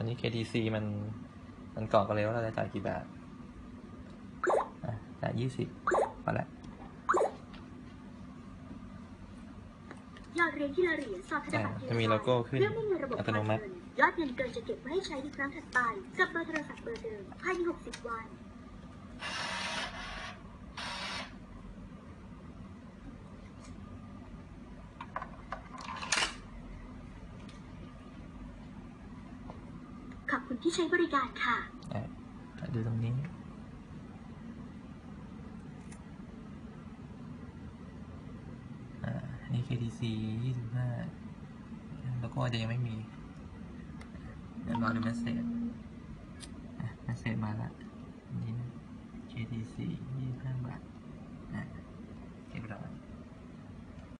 อันนี้ KTC มันมันกรอกกันเลยว่าเราจะจ่ายกี่บาทอะจ่ายยี่สิบพอละยอดเหรียญที่ละเหรียญสอบธนบัตรอ่าจะมีโลโก้ขึ้นเรื่องไม่มีระบบอัตโนมัติทอนเงินยอดเงินเกินจะเก็บไว้ให้ใช้ในครั้งถัดไปกับเบอร์โทรศัพท์เบอร์เดิมภายใน60 วัน ขอบคุณที่ใช้บริการค่ะดูตรงนี้ อ่า นี่ KTC ยี่สิบห้าแล้วก็จะยังไม่มีเดี๋ยวรอดูเมสเซจเมสเซจมาละนนี้นะ KTC ยี่